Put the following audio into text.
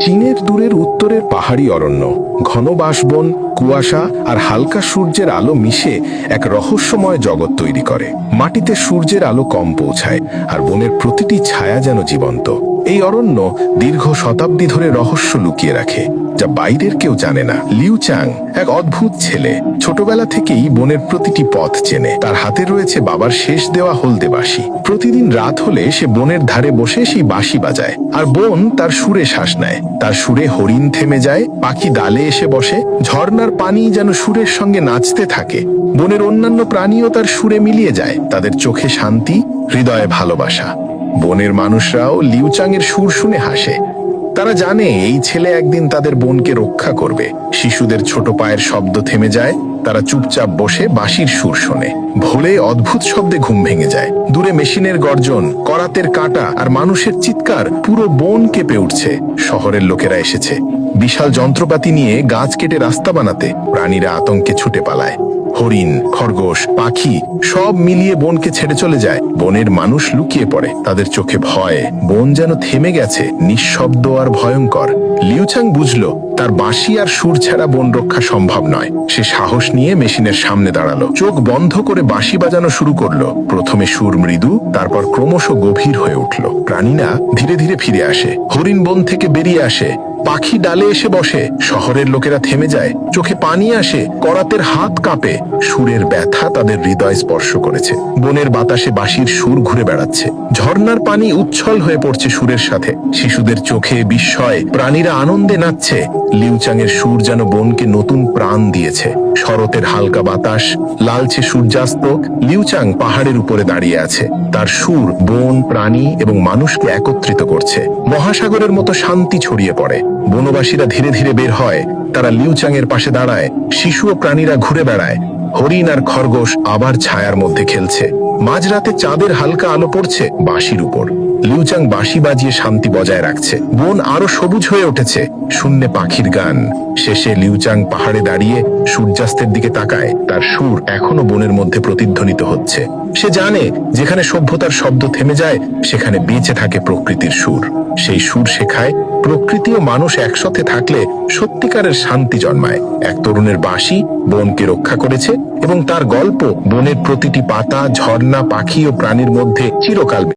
চীনের দূরের উত্তরের পাহাড়ি অরণ্য, ঘন বাঁশবন কুয়াশা আর হালকা সূর্যের আলো মিশে এক রহস্যময় জগৎ তৈরি করে। মাটিতে সূর্যের আলো কম পৌঁছায় আর বনের প্রতিটি ছায়া যেন জীবন্ত। এই অরণ্য দীর্ঘ শতাব্দী ধরে রহস্য লুকিয়ে রাখে, যা বাইরের কেউ জানে না। লিউ চাং এক অদ্ভুত ছেলে। ছোটবেলা থেকেই বনের প্রতিটি পথ চেনে। তার হাতে রয়েছে বাবার শেষ দেওয়া হলদে বাঁশি। প্রতিদিন রাত হলে সে বনের ধারে বসে সেই বাঁশি বাজায়। আর বন তার সুরে শ্বাস নেয়। তার সুরে হরিণ থেমে যায়, পাখি ডালে এসে বসে। ঝর্ণার পানি যেন সুরের সঙ্গে নাচতে থাকে। বনের অন্যান্য প্রাণীও তার সুরে মিলিয়ে যায়। তাদের চোখে শান্তি, হৃদয়ে ভালোবাসা। বনের মানুষরাও লিউচাংয়ের সুর শুনে হাসে। তারা জানে এই ছেলে একদিন তাদের বোনকে রক্ষা করবে। শিশুদের ছোট পায়ের শব্দ থেমে যায়, তারা চুপচাপ বসে বাঁশির সুর শোনে। ভোলে অদ্ভুত শব্দে ঘুম ভেঙে যায়। দূরে মেশিনের গর্জন, করাতের কাঁটা আর মানুষের চিৎকার পুরো বন কেঁপে উঠছে। শহরের লোকেরা এসেছে। বিশাল যন্ত্রপাতি নিয়ে গাছ কেটে রাস্তা বানাতে প্রাণীরা আতঙ্কে ছুটে পালায়। হরিণ, খরগোশ, পাখি সব মিলিয়ে বনকে ছেড়ে চলে যায়। বনের মানুষ লুকিয়ে পড়ে। তাদের চোখে ভয়। বন যেন থেমে গেছে, নিঃশব্দ আর ভয়ঙ্কর। লিউচাং বুঝলো, তার বাঁশি আর সুর ছাড়া বন রক্ষা সম্ভব নয়। সে সাহস নিয়ে মেশিনের সামনে দাঁড়াল। চোখ বন্ধ করে বাঁশি বাজানো শুরু করল। প্রথমে সুর মৃদু, তারপর ক্রমশ গভীর হয়ে উঠল। প্রাণীরা ধীরে ধীরে ফিরে আসে। হরিণ বন থেকে বেরিয়ে আসে। পাখি ডালে এসে বসে। শহরের লোকেরা থেমে যায়। চোখে পানি আসে, করাতের হাত কাঁপে। সুরের ব্যথা তাদের হৃদয় স্পর্শ করেছে। বনের বাতাসে বাঁশির সুর ঘুরে বেড়াচ্ছে। ঝর্ণার পানি উচ্ছল হয়ে পড়ছে সুরের সাথে। শিশুদের চোখে বিস্ময়, প্রাণীরা আনন্দে নাচছে। লিউচাংয়ের সুর যেন বনকে নতুন প্রাণ দিয়েছে। শরতের হালকা বাতাস, লালচে সূর্যাস্ত, লিউচাং পাহাড়ের উপরে দাঁড়িয়ে আছে। তার সুর, বন, প্রাণী এবং মানুষকে একত্রিত করছে। মহাসাগরের মতো শান্তি ছড়িয়ে পড়ে। বনবাসীরা ধীরে ধীরে বের হয়। তারা লিউচাংয়ের পাশে দাঁড়ায়। শিশু ও প্রাণীরা ঘুরে বেড়ায়। হরিণ আর খরগোশ আবার ছায়ার মধ্যে খেলছে। মাঝরাতে চাঁদের হালকা আলো পড়ছে বাঁশির উপর। লিউচাং বাঁশি বাজিয়ে শান্তি বজায় রাখছে। বন আরও সবুজ হয়ে উঠেছে। শূন্যে পাখির গান। শেষে লিউচাং পাহাড়ে দাঁড়িয়ে সূর্যাস্তের দিকে তাকায়। তার সুর এখনও বনের মধ্যে প্রতিধ্বনিত হচ্ছে। সে জানে, যেখানে সভ্যতার শব্দ থেমে যায়, সেখানে বেঁচে থাকে প্রকৃতির সুর। সেই সুর শেখায়, প্রকৃতি ও মানুষ একসাথে থাকলে সত্যিকারের শান্তি জন্মায়। এক তরুণের বাসি বনকে রক্ষা করেছে এবং তার গল্প বনের প্রতিটি পাতা, ঝর্ণা, পাখি ও প্রাণীর মধ্যে চিরকাল